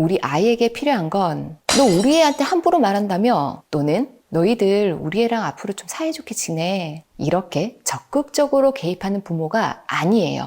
우리 아이에게 필요한 건 너 우리 애한테 함부로 말한다며 또는 너희들 우리 애랑 앞으로 좀 사이좋게 지내. 이렇게 적극적으로 개입하는 부모가 아니에요.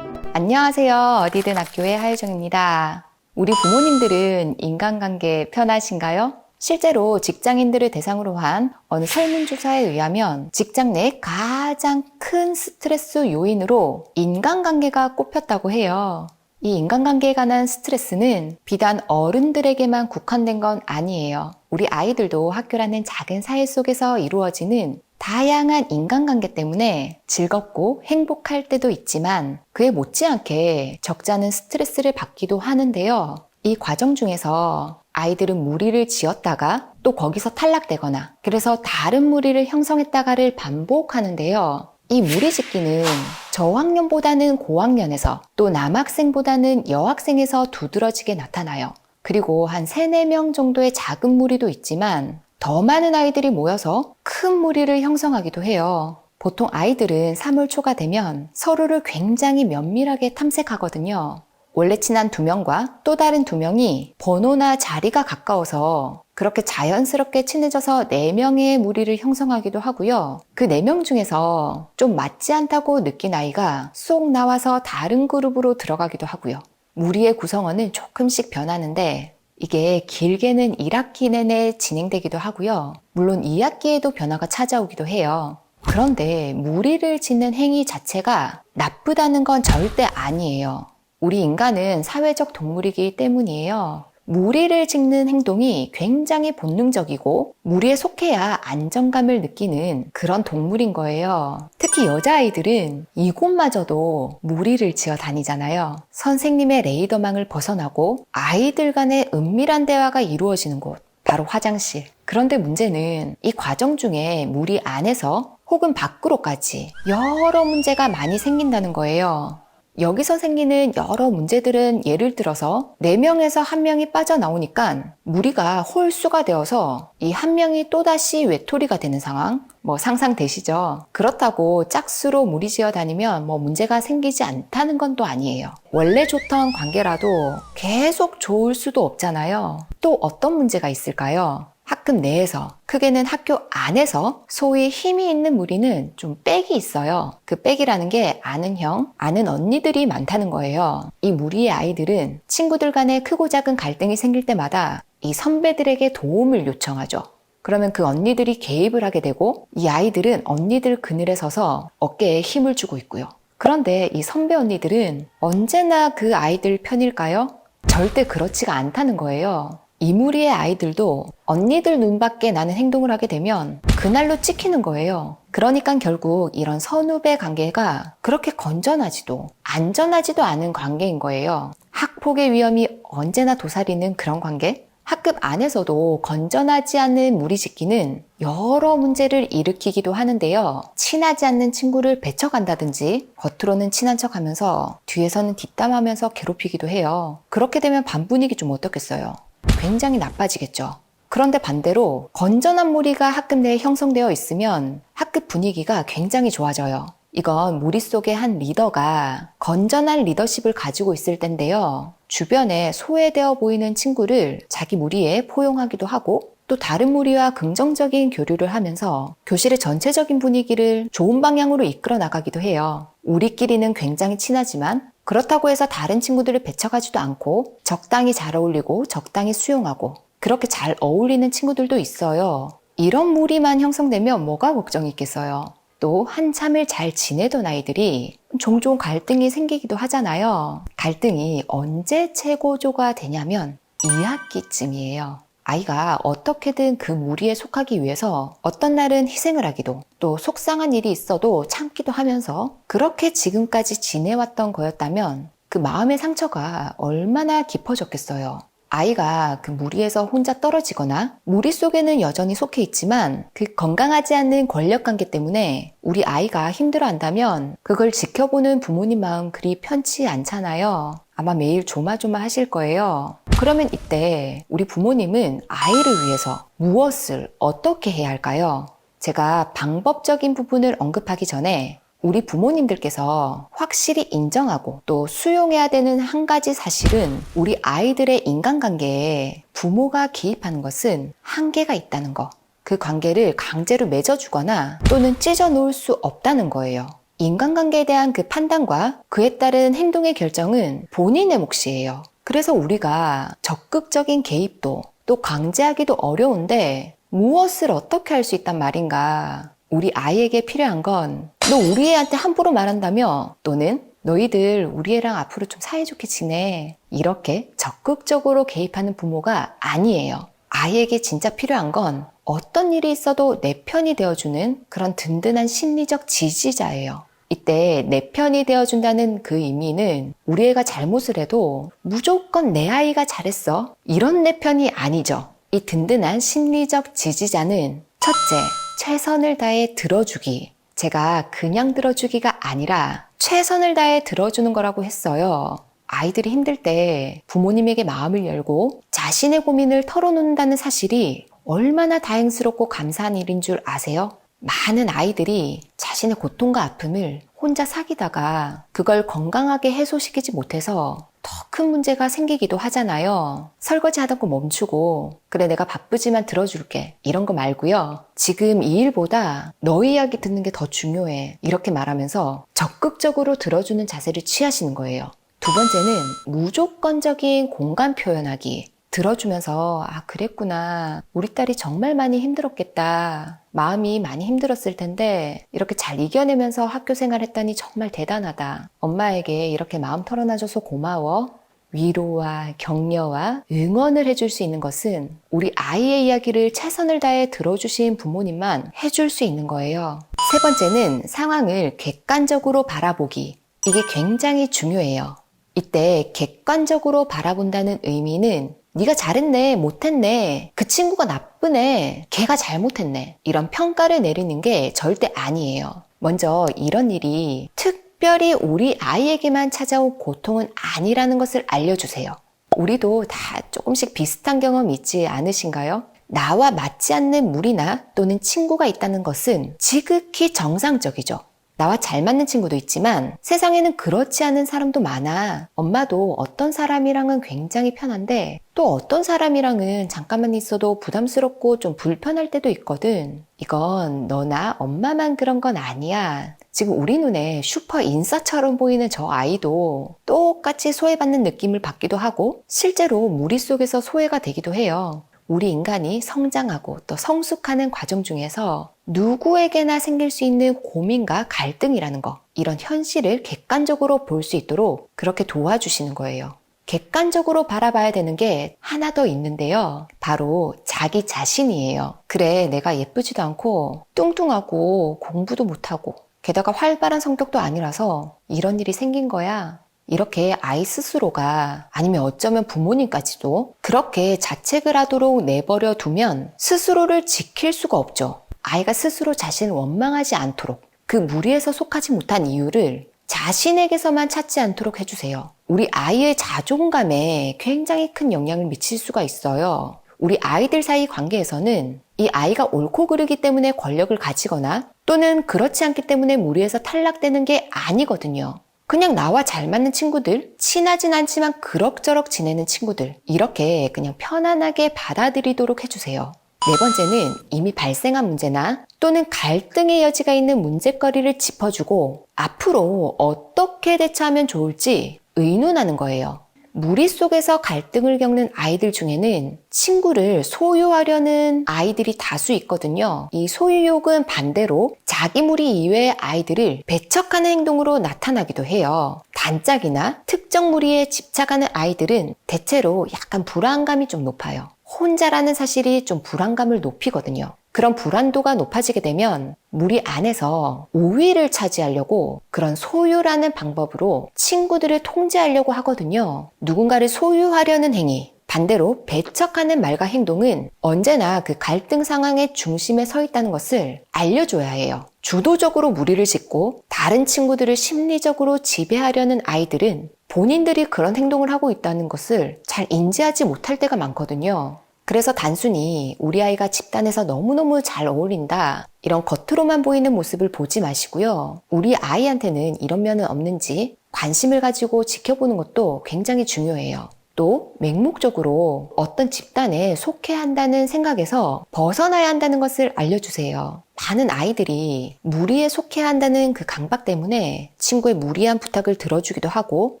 안녕하세요. 어디든 학교의 하유정입니다. 우리 부모님들은 인간관계 편하신가요? 실제로 직장인들을 대상으로 한 어느 설문조사에 의하면 직장 내 가장 큰 스트레스 요인으로 인간관계가 꼽혔다고 해요. 이 인간관계에 관한 스트레스는 비단 어른들에게만 국한된 건 아니에요. 우리 아이들도 학교라는 작은 사회 속에서 이루어지는 다양한 인간관계 때문에 즐겁고 행복할 때도 있지만 그에 못지않게 적지 않은 스트레스를 받기도 하는데요. 이 과정 중에서 아이들은 무리를 지었다가 또 거기서 탈락되거나 그래서 다른 무리를 형성했다가를 반복하는데요. 이 무리 짓기는 저학년보다는 고학년에서 또 남학생보다는 여학생에서 두드러지게 나타나요. 그리고 한 3, 4명 정도의 작은 무리도 있지만 더 많은 아이들이 모여서 큰 무리를 형성하기도 해요. 보통 아이들은 3월 초가 되면 서로를 굉장히 면밀하게 탐색하거든요. 원래 친한 두 명과 또 다른 두 명이 번호나 자리가 가까워서 그렇게 자연스럽게 친해져서 네 명의 무리를 형성하기도 하고요. 그네명 중에서 좀 맞지 않다고 느낀 아이가 쏙 나와서 다른 그룹으로 들어가기도 하고요. 무리의 구성원은 조금씩 변하는데 이게 길게는 1학기 내내 진행되기도 하고요. 물론 2학기에도 변화가 찾아오기도 해요. 그런데 무리를 짓는 행위 자체가 나쁘다는 건 절대 아니에요. 우리 인간은 사회적 동물이기 때문이에요. 무리를 짓는 행동이 굉장히 본능적이고 무리에 속해야 안정감을 느끼는 그런 동물인 거예요. 특히 여자아이들은 이곳마저도 무리를 지어 다니잖아요. 선생님의 레이더망을 벗어나고 아이들 간의 은밀한 대화가 이루어지는 곳, 바로 화장실. 그런데 문제는 이 과정 중에 무리 안에서 혹은 밖으로까지 여러 문제가 많이 생긴다는 거예요. 여기서 생기는 여러 문제들은 예를 들어서 4명에서 1명이 빠져나오니까 무리가 홀수가 되어서 이 한 명이 또다시 외톨이가 되는 상황 뭐 상상되시죠? 그렇다고 짝수로 무리지어 다니면 뭐 문제가 생기지 않다는 건 또 아니에요. 원래 좋던 관계라도 계속 좋을 수도 없잖아요. 또 어떤 문제가 있을까요? 학급 내에서, 크게는 학교 안에서 소위 힘이 있는 무리는 좀 빽이 있어요. 그 빽이라는 게 아는 형, 아는 언니들이 많다는 거예요. 이 무리의 아이들은 친구들 간에 크고 작은 갈등이 생길 때마다 이 선배들에게 도움을 요청하죠. 그러면 그 언니들이 개입을 하게 되고 이 아이들은 언니들 그늘에 서서 어깨에 힘을 주고 있고요. 그런데 이 선배 언니들은 언제나 그 아이들 편일까요? 절대 그렇지가 않다는 거예요. 이 무리의 아이들도 언니들 눈밖에 나는 행동을 하게 되면 그날로 찍히는 거예요. 그러니까 결국 이런 선후배 관계가 그렇게 건전하지도 안전하지도 않은 관계인 거예요. 학폭의 위험이 언제나 도사리는 그런 관계? 학급 안에서도 건전하지 않은 무리짓기는 여러 문제를 일으키기도 하는데요. 친하지 않는 친구를 배척한다든지 겉으로는 친한 척 하면서 뒤에서는 뒷담하면서 괴롭히기도 해요. 그렇게 되면 반 분위기 좀 어떻겠어요? 굉장히 나빠지겠죠. 그런데 반대로 건전한 무리가 학급 내에 형성되어 있으면 학급 분위기가 굉장히 좋아져요. 이건 무리 속의 한 리더가 건전한 리더십을 가지고 있을 텐데요. 주변에 소외되어 보이는 친구를 자기 무리에 포용하기도 하고 또 다른 무리와 긍정적인 교류를 하면서 교실의 전체적인 분위기를 좋은 방향으로 이끌어 나가기도 해요. 우리끼리는 굉장히 친하지만 그렇다고 해서 다른 친구들을 배척하지도 않고 적당히 잘 어울리고 적당히 수용하고 그렇게 잘 어울리는 친구들도 있어요. 이런 무리만 형성되면 뭐가 걱정이 있겠어요. 또 한참을 잘 지내던 아이들이 종종 갈등이 생기기도 하잖아요. 갈등이 언제 최고조가 되냐면 2학기쯤이에요. 아이가 어떻게든 그 무리에 속하기 위해서 어떤 날은 희생을 하기도 또 속상한 일이 있어도 참기도 하면서 그렇게 지금까지 지내왔던 거였다면 그 마음의 상처가 얼마나 깊어졌겠어요. 아이가 그 무리에서 혼자 떨어지거나 무리 속에는 여전히 속해 있지만 그 건강하지 않는 권력 관계 때문에 우리 아이가 힘들어 한다면 그걸 지켜보는 부모님 마음 그리 편치 않잖아요. 아마 매일 조마조마 하실 거예요. 그러면 이때 우리 부모님은 아이를 위해서 무엇을 어떻게 해야 할까요? 제가 방법적인 부분을 언급하기 전에 우리 부모님들께서 확실히 인정하고 또 수용해야 되는 한 가지 사실은 우리 아이들의 인간관계에 부모가 개입하는 것은 한계가 있다는 거. 그 관계를 강제로 맺어주거나 또는 찢어 놓을 수 없다는 거예요. 인간관계에 대한 그 판단과 그에 따른 행동의 결정은 본인의 몫이에요. 그래서 우리가 적극적인 개입도 또 강제하기도 어려운데 무엇을 어떻게 할 수 있단 말인가. 우리 아이에게 필요한 건 너 우리 애한테 함부로 말한다며 또는 너희들 우리 애랑 앞으로 좀 사이좋게 지내. 이렇게 적극적으로 개입하는 부모가 아니에요. 아이에게 진짜 필요한 건 어떤 일이 있어도 내 편이 되어주는 그런 든든한 심리적 지지자예요. 이때 내 편이 되어준다는 그 의미는 우리 애가 잘못을 해도 무조건 내 아이가 잘했어. 이런 내 편이 아니죠. 이 든든한 심리적 지지자는 첫째, 최선을 다해 들어주기. 제가 그냥 들어주기가 아니라 최선을 다해 들어주는 거라고 했어요. 아이들이 힘들 때 부모님에게 마음을 열고 자신의 고민을 털어놓는다는 사실이 얼마나 다행스럽고 감사한 일인 줄 아세요? 많은 아이들이 자신의 고통과 아픔을 혼자 사귀다가 그걸 건강하게 해소시키지 못해서 더 큰 문제가 생기기도 하잖아요. 설거지 하던 거 멈추고, 그래, 내가 바쁘지만 들어줄게. 이런 거 말고요. 지금 이 일보다 너희 이야기 듣는 게 더 중요해. 이렇게 말하면서 적극적으로 들어주는 자세를 취하시는 거예요. 두 번째는 무조건적인 공감 표현하기. 들어주면서, 아, 그랬구나. 우리 딸이 정말 많이 힘들었겠다. 마음이 많이 힘들었을 텐데, 이렇게 잘 이겨내면서 학교 생활했다니 정말 대단하다. 엄마에게 이렇게 마음 털어놔줘서 고마워. 위로와 격려와 응원을 해줄 수 있는 것은 우리 아이의 이야기를 최선을 다해 들어주신 부모님만 해줄 수 있는 거예요. 세 번째는 상황을 객관적으로 바라보기. 이게 굉장히 중요해요. 이때 객관적으로 바라본다는 의미는 네가 잘했네, 못했네, 그 친구가 나쁘네, 걔가 잘못했네 이런 평가를 내리는 게 절대 아니에요. 먼저 이런 일이 특 별히 우리 아이에게만 찾아온 고통은 아니라는 것을 알려주세요. 우리도 다 조금씩 비슷한 경험 있지 않으신가요? 나와 맞지 않는 무리나 또는 친구가 있다는 것은 지극히 정상적이죠. 나와 잘 맞는 친구도 있지만 세상에는 그렇지 않은 사람도 많아. 엄마도 어떤 사람이랑은 굉장히 편한데 또 어떤 사람이랑은 잠깐만 있어도 부담스럽고 좀 불편할 때도 있거든. 이건 너나 엄마만 그런 건 아니야. 지금 우리 눈에 슈퍼 인싸처럼 보이는 저 아이도 똑같이 소외받는 느낌을 받기도 하고 실제로 무리 속에서 소외가 되기도 해요. 우리 인간이 성장하고 또 성숙하는 과정 중에서 누구에게나 생길 수 있는 고민과 갈등이라는 거, 이런 현실을 객관적으로 볼 수 있도록 그렇게 도와주시는 거예요. 객관적으로 바라봐야 되는 게 하나 더 있는데요. 바로 자기 자신이에요. 그래, 내가 예쁘지도 않고 뚱뚱하고 공부도 못하고 게다가 활발한 성격도 아니라서 이런 일이 생긴 거야. 이렇게 아이 스스로가 아니면 어쩌면 부모님까지도 그렇게 자책을 하도록 내버려 두면 스스로를 지킬 수가 없죠. 아이가 스스로 자신을 원망하지 않도록 그 무리에서 속하지 못한 이유를 자신에게서만 찾지 않도록 해주세요. 우리 아이의 자존감에 굉장히 큰 영향을 미칠 수가 있어요. 우리 아이들 사이 관계에서는 이 아이가 옳고 그르기 때문에 권력을 가지거나 또는 그렇지 않기 때문에 무리에서 탈락되는 게 아니거든요. 그냥 나와 잘 맞는 친구들, 친하진 않지만 그럭저럭 지내는 친구들, 이렇게 그냥 편안하게 받아들이도록 해주세요. 네 번째는 이미 발생한 문제나 또는 갈등의 여지가 있는 문제거리를 짚어주고 앞으로 어떻게 대처하면 좋을지 의논하는 거예요. 무리 속에서 갈등을 겪는 아이들 중에는 친구를 소유하려는 아이들이 다수 있거든요. 이 소유욕은 반대로 자기 무리 이외의 아이들을 배척하는 행동으로 나타나기도 해요. 단짝이나 특정 무리에 집착하는 아이들은 대체로 약간 불안감이 좀 높아요. 혼자라는 사실이 좀 불안감을 높이거든요. 그런 불안도가 높아지게 되면 무리 안에서 우위를 차지하려고 그런 소유라는 방법으로 친구들을 통제하려고 하거든요. 누군가를 소유하려는 행위, 반대로 배척하는 말과 행동은 언제나 그 갈등 상황의 중심에 서 있다는 것을 알려줘야 해요. 주도적으로 무리를 짓고 다른 친구들을 심리적으로 지배하려는 아이들은 본인들이 그런 행동을 하고 있다는 것을 잘 인지하지 못할 때가 많거든요. 그래서 단순히 우리 아이가 집단에서 너무너무 잘 어울린다. 이런 겉으로만 보이는 모습을 보지 마시고요. 우리 아이한테는 이런 면은 없는지 관심을 가지고 지켜보는 것도 굉장히 중요해요. 또 맹목적으로 어떤 집단에 속해야 한다는 생각에서 벗어나야 한다는 것을 알려주세요. 많은 아이들이 무리에 속해야 한다는 그 강박 때문에 친구의 무리한 부탁을 들어주기도 하고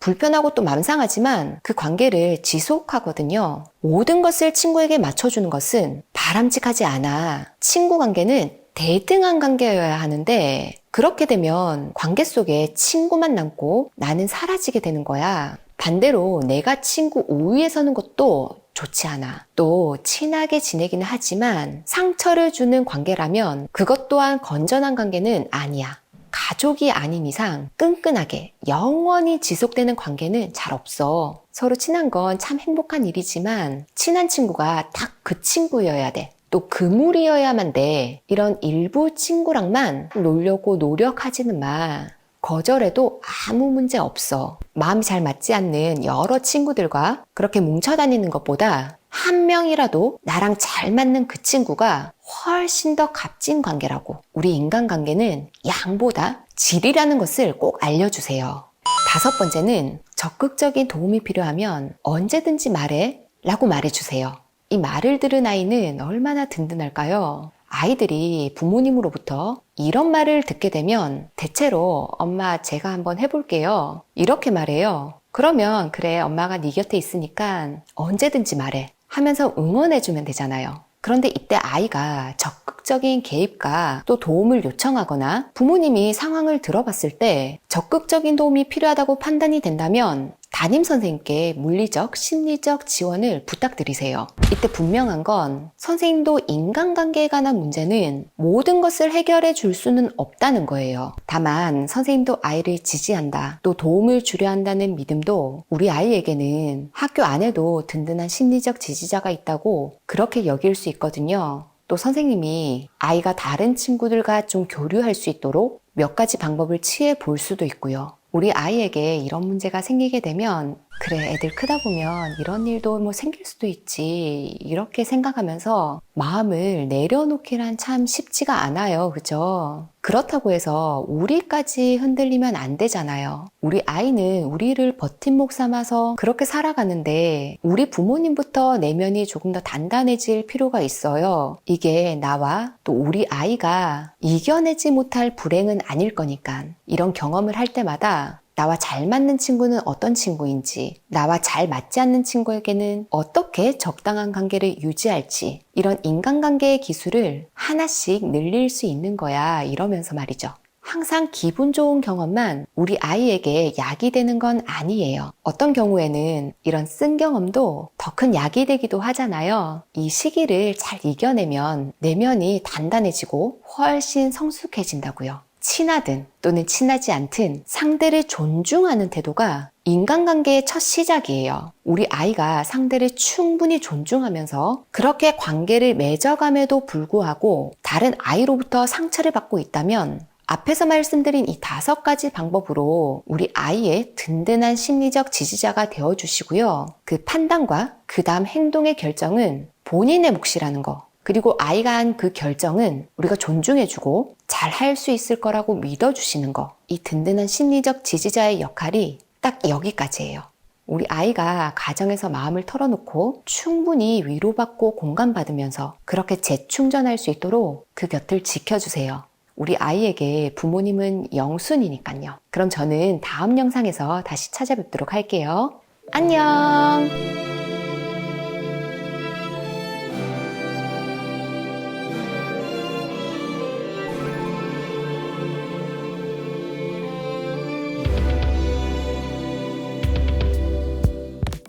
불편하고 또 맘상하지만 그 관계를 지속하거든요. 모든 것을 친구에게 맞춰주는 것은 바람직하지 않아. 친구 관계는 대등한 관계여야 하는데 그렇게 되면 관계 속에 친구만 남고 나는 사라지게 되는 거야. 반대로 내가 친구 우위에 서는 것도 좋지 않아. 또 친하게 지내기는 하지만 상처를 주는 관계라면 그것 또한 건전한 관계는 아니야. 가족이 아닌 이상 끈끈하게 영원히 지속되는 관계는 잘 없어. 서로 친한 건 참 행복한 일이지만 친한 친구가 딱 그 친구여야 돼. 또 그물이어야만 돼. 이런 일부 친구랑만 놀려고 노력하지는 마. 거절해도 아무 문제 없어. 마음이 잘 맞지 않는 여러 친구들과 그렇게 뭉쳐 다니는 것보다 한 명이라도 나랑 잘 맞는 그 친구가 훨씬 더 값진 관계라고. 우리 인간관계는 양보다 질이라는 것을 꼭 알려주세요. 다섯 번째는 적극적인 도움이 필요하면 언제든지 말해 라고 말해주세요. 이 말을 들은 아이는 얼마나 든든할까요? 아이들이 부모님으로부터 이런 말을 듣게 되면 대체로 엄마 제가 한번 해볼게요. 이렇게 말해요. 그러면 그래 엄마가 네 곁에 있으니까 언제든지 말해 하면서 응원해주면 되잖아요. 그런데 이때 아이가 적극적인 개입과 또 도움을 요청하거나 부모님이 상황을 들어봤을 때 적극적인 도움이 필요하다고 판단이 된다면 담임 선생님께 물리적, 심리적 지원을 부탁드리세요. 이때 분명한 건 선생님도 인간관계에 관한 문제는 모든 것을 해결해 줄 수는 없다는 거예요. 다만 선생님도 아이를 지지한다, 또 도움을 주려 한다는 믿음도 우리 아이에게는 학교 안에도 든든한 심리적 지지자가 있다고 그렇게 여길 수 있거든요. 또 선생님이 아이가 다른 친구들과 좀 교류할 수 있도록 몇 가지 방법을 취해 볼 수도 있고요. 우리 아이에게 이런 문제가 생기게 되면 그래 애들 크다 보면 이런 일도 뭐 생길 수도 있지. 이렇게 생각하면서 마음을 내려놓기란 참 쉽지가 않아요. 그죠? 그렇다고 해서 우리까지 흔들리면 안 되잖아요. 우리 아이는 우리를 버팀목 삼아서 그렇게 살아가는데 우리 부모님부터 내면이 조금 더 단단해질 필요가 있어요. 이게 나와 또 우리 아이가 이겨내지 못할 불행은 아닐 거니까. 이런 경험을 할 때마다 나와 잘 맞는 친구는 어떤 친구인지, 나와 잘 맞지 않는 친구에게는 어떻게 적당한 관계를 유지할지, 이런 인간관계의 기술을 하나씩 늘릴 수 있는 거야. 이러면서 말이죠. 항상 기분 좋은 경험만 우리 아이에게 약이 되는 건 아니에요. 어떤 경우에는 이런 쓴 경험도 더 큰 약이 되기도 하잖아요. 이 시기를 잘 이겨내면 내면이 단단해지고 훨씬 성숙해진다고요. 친하든 또는 친하지 않든 상대를 존중하는 태도가 인간관계의 첫 시작이에요. 우리 아이가 상대를 충분히 존중하면서 그렇게 관계를 맺어감에도 불구하고 다른 아이로부터 상처를 받고 있다면 앞에서 말씀드린 이 다섯 가지 방법으로 우리 아이의 든든한 심리적 지지자가 되어 주시고요. 그 판단과 그 다음 행동의 결정은 본인의 몫이라는 거. 그리고 아이가 한 그 결정은 우리가 존중해주고 잘 할 수 있을 거라고 믿어주시는 거. 이 든든한 심리적 지지자의 역할이 딱 여기까지예요. 우리 아이가 가정에서 마음을 털어놓고 충분히 위로받고 공감받으면서 그렇게 재충전할 수 있도록 그 곁을 지켜주세요. 우리 아이에게 부모님은 영순이니까요. 그럼 저는 다음 영상에서 다시 찾아뵙도록 할게요. 안녕!